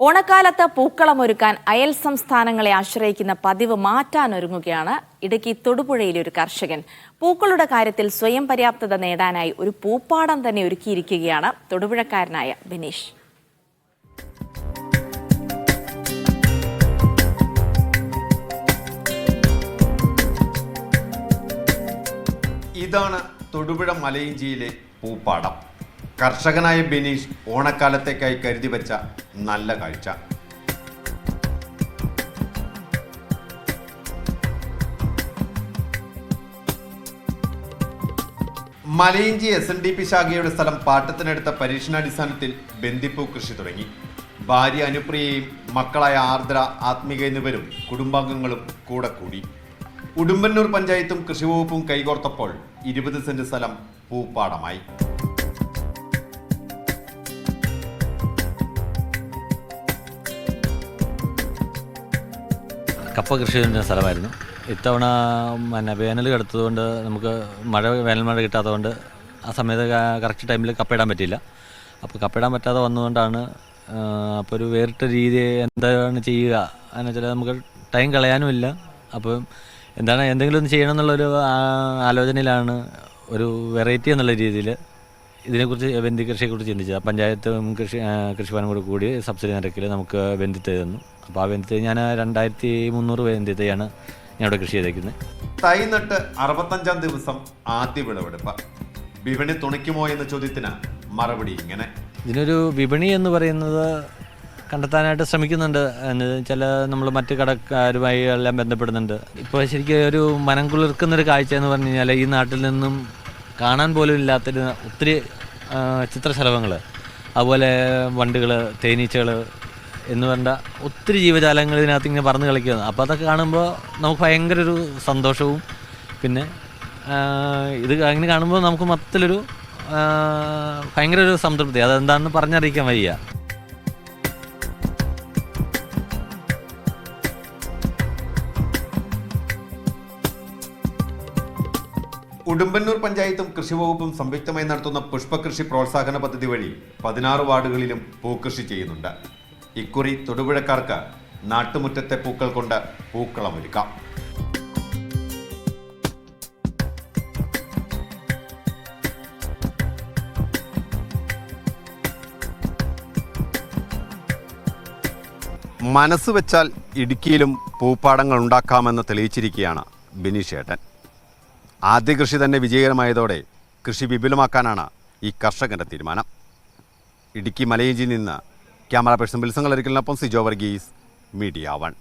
ഓണക്കാലത്ത് പൂക്കളമൊരുക്കാൻ അയൽ സംസ്ഥാനങ്ങളെ ആശ്രയിക്കുന്ന പതിവ് മാറ്റാനൊരുങ്ങുകയാണ് ഇടുക്കി തൊടുപുഴയിലെ ഒരു കർഷകൻ. പൂക്കളുടെ കാര്യത്തിൽ സ്വയം പര്യാപ്തത നേടാനായി ഒരു പൂപ്പാടം തന്നെ ഒരുക്കിയിരിക്കുകയാണ് തൊടുപുഴക്കാരനായ ബിനീഷ്. ഇതാണ് തൊടുപുഴ മലയിഞ്ചിയിലെ പൂപ്പാടം. കർഷകനായ ബിനീഷ് ഓണക്കാലത്തേക്കായി കരുതി വെച്ച നല്ല കാഴ്ച. Malayinchi S N D P ശാഖയുടെ സ്ഥലം പാട്ടത്തിനെടുത്ത പരീക്ഷണാടിസ്ഥാനത്തിൽ ബന്ദിപ്പൂ കൃഷി തുടങ്ങി. ഭാര്യ അനുപ്രിയയും മക്കളായ ആർദ്ര ആത്മിക എന്നിവരും കുടുംബാംഗങ്ങളും കൂടെ കൂടി. ഉടുമ്പന്നൂർ പഞ്ചായത്തും കൃഷിവകുപ്പും കൈകോർത്തപ്പോൾ ഇരുപത് സെന്റ് സ്ഥലം പൂപ്പാടമായി. കപ്പ കൃഷി ചെയ്യുന്ന സ്ഥലമായിരുന്നു. ഇത്തവണ പിന്നെ വേനൽ കിടത്തതുകൊണ്ട് നമുക്ക് മഴ വേനൽ മഴ കിട്ടാത്തതുകൊണ്ട് ആ സമയത്ത് കറക്റ്റ് ടൈമിൽ കപ്പയിടാൻ പറ്റിയില്ല. അപ്പോൾ കപ്പയിടാൻ പറ്റാതെ വന്നതുകൊണ്ടാണ് അപ്പോൾ ഒരു വേറിട്ട രീതി എന്താണ് ചെയ്യുക എന്ന് വെച്ചാൽ നമുക്ക് ടൈം കളയാനും ഇല്ല. അപ്പം എന്താണ് എന്തെങ്കിലും ഒന്ന് ചെയ്യണം എന്നുള്ളൊരു ആലോചനയിലാണ് ഒരു വെറൈറ്റി എന്നുള്ള രീതിയിൽ ഇതിനെക്കുറിച്ച് വെന്തി കൃഷിയെക്കുറിച്ച് ചിന്തിച്ചത്. പഞ്ചായത്തും കൃഷി കൃഷിഭവനും കൂടെ കൂടി സബ്സിഡി നിരക്കിൽ നമുക്ക് വെന്തി തരുന്നു അപ്പോൾ ആ വെന്തി ഞാൻ രണ്ടായിരത്തി മുന്നൂറ് വെന്തി തൈയാണ് ഞാൻ ഇവിടെ കൃഷി ചെയ്തേക്കുന്നത്. തൈ നട്ട് അറുപത്തഞ്ചാം ദിവസം ആദ്യ വിളവെടുപ്പ്. വിപണി തുണിക്കുമോ എന്ന ചോദ്യത്തിന് മറുപടി ഇങ്ങനെ. ഇതിനൊരു വിപണി എന്ന് പറയുന്നത് കണ്ടെത്താനായിട്ട് ശ്രമിക്കുന്നുണ്ട്. ചില നമ്മൾ മറ്റ് കടക്കാരുമായി എല്ലാം ബന്ധപ്പെടുന്നുണ്ട്. ഇപ്പോൾ ശരിക്കും ഒരു മനം കുളിർക്കുന്നൊരു കാഴ്ച എന്ന് പറഞ്ഞു കഴിഞ്ഞാൽ ഈ നാട്ടിൽ നിന്നും കാണാൻ പോലും ഇല്ലാത്തൊരു ഒത്തിരി ചിത്രശലഭങ്ങൾ അതുപോലെ വണ്ടുകൾ തേനീച്ചകൾ എന്ന് പറഞ്ഞ ഒത്തിരി ജീവജാലങ്ങൾ ഇതിനകത്ത് ഇങ്ങനെ പറന്ന് കളിക്കുന്നത് അപ്പോൾ അതൊക്കെ കാണുമ്പോൾ നമുക്ക് ഭയങ്കര ഒരു സന്തോഷവും. പിന്നെ ഇത് അങ്ങനെ കാണുമ്പോൾ നമുക്ക് മൊത്തത്തിലൊരു ഭയങ്കര ഒരു സംതൃപ്തി. അതെന്താണെന്ന് പറഞ്ഞറിയിക്കാൻ വയ്യ. ഉടുമ്പന്നൂർ പഞ്ചായത്തും കൃഷിവകുപ്പും സംയുക്തമായി നടത്തുന്ന പുഷ്പകൃഷി പ്രോത്സാഹന പദ്ധതി വഴി പതിനാറ് വാർഡുകളിലും പൂക്കൃഷി ചെയ്യുന്നുണ്ട്. ഇക്കുറി തൊടുപുഴക്കാർക്ക് നാട്ടുമുറ്റത്തെ പൂക്കൾ കൊണ്ട് പൂക്കളമൊരുക്കാം. മനസ്സ് വെച്ചാൽ ഇടുക്കിയിലും പൂപ്പാടങ്ങൾ ഉണ്ടാക്കാമെന്ന് തെളിയിച്ചിരിക്കുകയാണ് ബിനീഷ് ഏട്ടൻ ആദ്യ കൃഷി തന്നെ വിജയകരമായതോടെ കൃഷി വിപുലമാക്കാനാണ് ഈ കർഷകന്റെ തീരുമാനം. ഇടുക്കി മലയിഞ്ചിൽ നിന്ന് ക്യാമറ പേഴ്സൺ ബിൽസങ്ങളൊരിക്കലിനൊപ്പം സിജോ വർഗീസ് മീഡിയ വൺ.